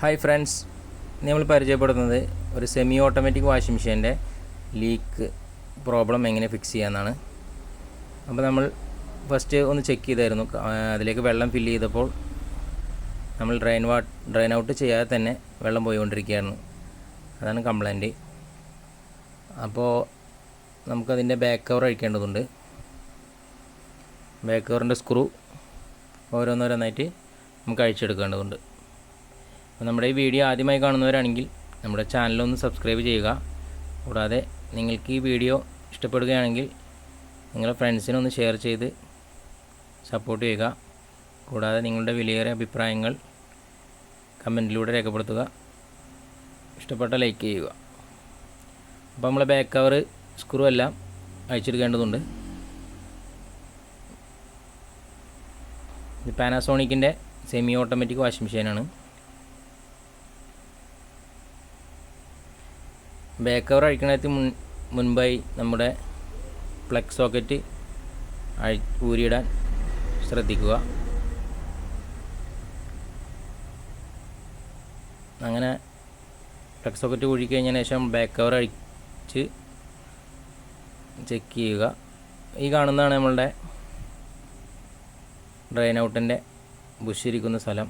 Hi friends നമ്മൾ പരിചയപ്പെടുത്തുന്നത് ഒരു സെമി ഓട്ടോമാറ്റിക് വാഷിംഗ് മെഷീന്റെ ലീക്ക് പ്രോബ്ലം എങ്ങനെ ഫിക്സ് ചെയ്യാമെന്നാണ് അപ്പോൾ നമ്മൾ ഫസ്റ്റ് ഒന്ന് ചെക്ക് ചെയ്തായിരുന്നു. അതിലേക്ക് വെള്ളം ഫില്ല് ചെയ്തപ്പോൾ നമ്മൾ ഡ്രെയിൻ വാ ഡ്രെയിൻ ഔട്ട് ചെയ്യാതെ തന്നെ വെള്ളം പോയിക്കൊണ്ടിരിക്കുകയായിരുന്നു. അതാണ് കംപ്ലൈന്റ് അപ്പോൾ നമുക്കതിന്റെ ബാക്ക് കവർ അഴിക്കേണ്ടതുണ്ട്. ബാക്ക് കവറിന്റെ സ്ക്രൂ ഓരോന്നോരോന്നായിട്ട് നമുക്ക് അഴിച്ചെടുക്കേണ്ടതുണ്ട്. നമ്മുടെ ഈ വീഡിയോ ആദ്യമായി കാണുന്നവരാണെങ്കിൽ നമ്മുടെ ചാനലൊന്ന് സബ്സ്ക്രൈബ് ചെയ്യുക. കൂടാതെ നിങ്ങൾക്ക് ഈ വീഡിയോ ഇഷ്ടപ്പെടുകയാണെങ്കിൽ നിങ്ങളുടെ ഫ്രണ്ട്സിനൊന്ന് ഷെയർ ചെയ്ത് സപ്പോർട്ട് ചെയ്യുക. കൂടാതെ നിങ്ങളുടെ വിലയേറിയ അഭിപ്രായങ്ങൾ കമന്റിലൂടെ രേഖപ്പെടുത്തുക. ഇഷ്ടപ്പെട്ട ലൈക്ക് ചെയ്യുക. അപ്പോൾ നമ്മളെ ബാക്ക് കവർ സ്ക്രൂ എല്ലാം അയച്ചെടുക്കേണ്ടതുണ്ട് ഇത് പാനാസോണിക്കിന്റെ സെമി ഓട്ടോമാറ്റിക് വാഷിംഗ് മെഷീനാണ് ബാക്ക് കവർ അഴിക്കണത്തിന് മുൻ മുൻപായി നമ്മുടെ പ്ലഗ് സോക്കറ്റ് അഴി ഊരിയിടാൻ ശ്രദ്ധിക്കുക. അങ്ങനെ പ്ലഗ് സോക്കറ്റ് ഊരി കഴിഞ്ഞതിന് ശേഷം ബാക്ക് കവർ അഴിച്ച് ചെക്ക് ചെയ്യുക. ഈ കാണുന്നതാണ് നമ്മളുടെ ഡ്രെയിൻ ഔട്ടിന്റെ ബുഷിരിക്കുന്ന സ്ഥലം.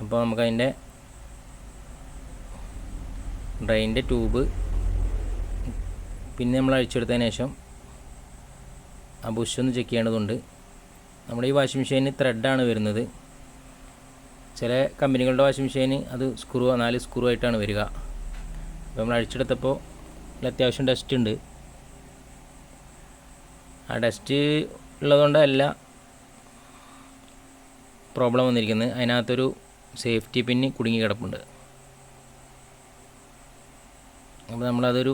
അപ്പോൾ നമുക്കതിന്റെ ഡ്രെയിനിന്റെ ട്യൂബ്. പിന്നെ നമ്മൾ അഴിച്ചെടുത്തതിന് ശേഷം ആ ബുഷ് ഒന്ന് ചെക്ക് ചെയ്യേണ്ടതുണ്ട്. നമ്മുടെ ഈ വാഷിംഗ് മെഷീന് ത്രെഡാണ് വരുന്നത്. ചില കമ്പനികളുടെ വാഷിംഗ് മെഷീന് അത് സ്ക്രൂ നാല് സ്ക്രൂ ആയിട്ടാണ് വരിക. അപ്പോൾ നമ്മൾ അഴിച്ചെടുത്തപ്പോൾ അത്യാവശ്യം ഡസ്റ്റ് ഉണ്ട്. ആ ഡസ്റ്റ് ഉള്ളതുകൊണ്ടല്ല പ്രോബ്ലം വന്നിരിക്കുന്നത്. അതിനകത്തൊരു സേഫ്റ്റി പിന്നി കുടുങ്ങി കിടപ്പുണ്ട്. അപ്പോൾ നമ്മളതൊരു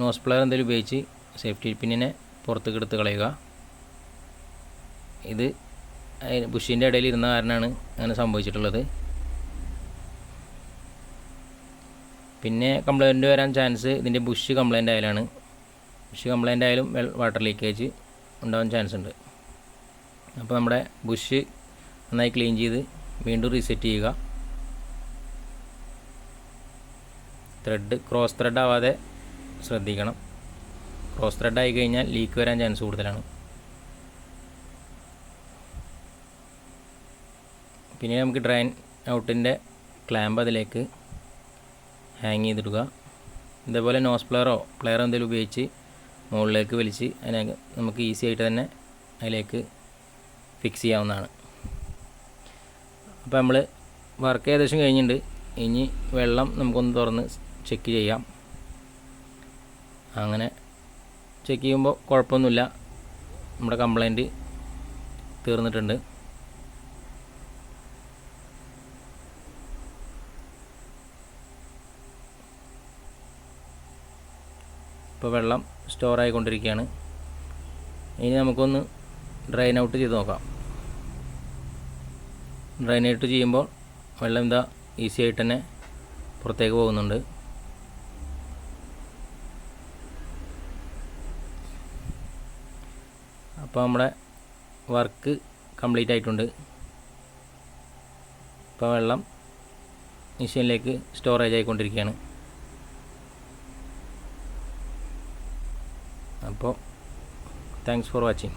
നോസ് പ്ലെയർ എന്തെങ്കിലും ഉപയോഗിച്ച് സേഫ്റ്റി പിന്നിനെ പുറത്തേക്ക് എടുത്ത് കളയുക. ഇത് ബുഷിന്റെ ഇടയിൽ ഇരുന്ന കാരണമാണ് അങ്ങനെ സംഭവിച്ചിട്ടുള്ളത്. പിന്നെ കംപ്ലൈന്റ് വരാൻ ചാൻസ് ഇതിന്റെ ബുഷ് കംപ്ലൈന്റ് ആയാലാണ്. ബുഷ് കംപ്ലൈന്റ് ആയാലും വാട്ടർ ലീക്കേജ് ഉണ്ടാവാൻ ചാൻസ് ഉണ്ട്. അപ്പോൾ നമ്മുടെ ബുഷ് നന്നായി ക്ലീൻ ചെയ്ത് വീണ്ടും റീസെറ്റ് ചെയ്യുക. ത്രെഡ് ക്രോസ് ത്രെഡ് ആവാതെ ശ്രദ്ധിക്കണം. ക്രോസ് ത്രെഡ് ആയി കഴിഞ്ഞാൽ ലീക്ക് വരാൻ ചാൻസ് കൂടുതലാണ്. പിന്നെ നമുക്ക് ഡ്രൈൻ ഔട്ടിന്റെ ക്ലാമ്പ് അതിലേക്ക് ഹാങ് ചെയ്തിടുക. ഇതേപോലെ നോസ് പ്ലെയറോ പ്ലെയറോ എന്തെങ്കിലും ഉപയോഗിച്ച് മുകളിലേക്ക് വലിച്ച് അതിനെ നമുക്ക് ഈസി ആയിട്ട് തന്നെ അതിലേക്ക് ഫിക്സ് ചെയ്യാവുന്നതാണ്. അപ്പോൾ നമ്മൾ വർക്ക് ഏകദേശം കഴിഞ്ഞിട്ടുണ്ട്. ഇനി വെള്ളം നമുക്കൊന്ന് തുറന്ന് ചെക്ക് ചെയ്യാം. അങ്ങനെ ചെക്ക് ചെയ്യുമ്പോൾ കുഴപ്പമൊന്നുമില്ല നമ്മുടെ കംപ്ലൈന്റ് തീർന്നിട്ടുണ്ട്. ഇപ്പോൾ വെള്ളം സ്റ്റോർ ആയിക്കൊണ്ടിരിക്കുകയാണ്. ഇനി നമുക്കൊന്ന് ഡ്രെയിൻ ഔട്ട് ചെയ്ത് നോക്കാം. ഡ്രെയിൻ ഔട്ട് ചെയ്യുമ്പോൾ വെള്ളം ഇതാ ഈസി ആയിട്ട് തന്നെ പുറത്തേക്ക് പോകുന്നുണ്ട്. അപ്പോൾ നമ്മുടെ വർക്ക് കംപ്ലീറ്റ് ആയിട്ടുണ്ട്. ഇപ്പോൾ വെള്ളം മെഷീനിലേക്ക് സ്റ്റോറേജ് ആയിക്കൊണ്ടിരിക്കുകയാണ്. അപ്പോൾ താങ്ക്സ് ഫോർ വാച്ചിങ്